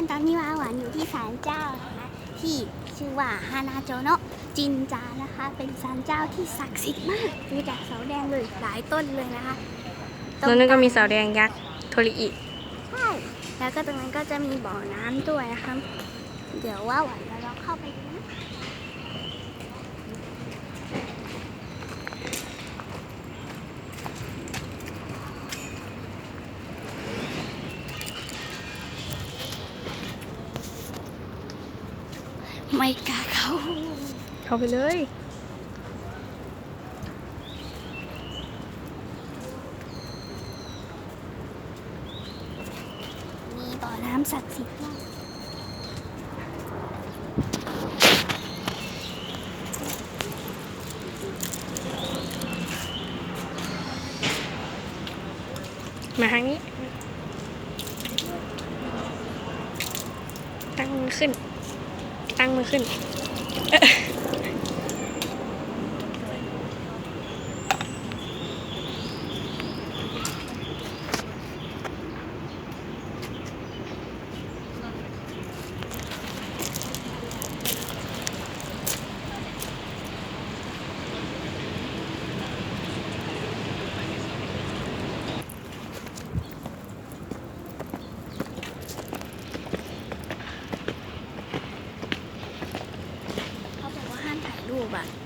อนๆ ตอนนี้ว่าหวานอยู่ที่ศาลเจ้านะคะที่ชื่อว่าฮานาโจโนะจินจานะคะ เป็นศาลเจ้าที่ศักดิ์สิทธิ์มากดูจากเสาแดงเลยหลายต้นเลยนะคะตรงแล้วนั่นก็มีเสาแดงยักษ์โทริอิใช่แล้วก็ตรงนั้นก็จะมีบ่อน้ำด้วยนะคะ เดี๋ยวว่าหวานจะลองเข้าไปดูนะ ไม่กล้าเข้า เข้าไปเลยมีบ่อน้ำศักดิ์สิทธิ์มากมาทางนี้ ตั้งมือขึ้น ตั้งมือขึ้น 吧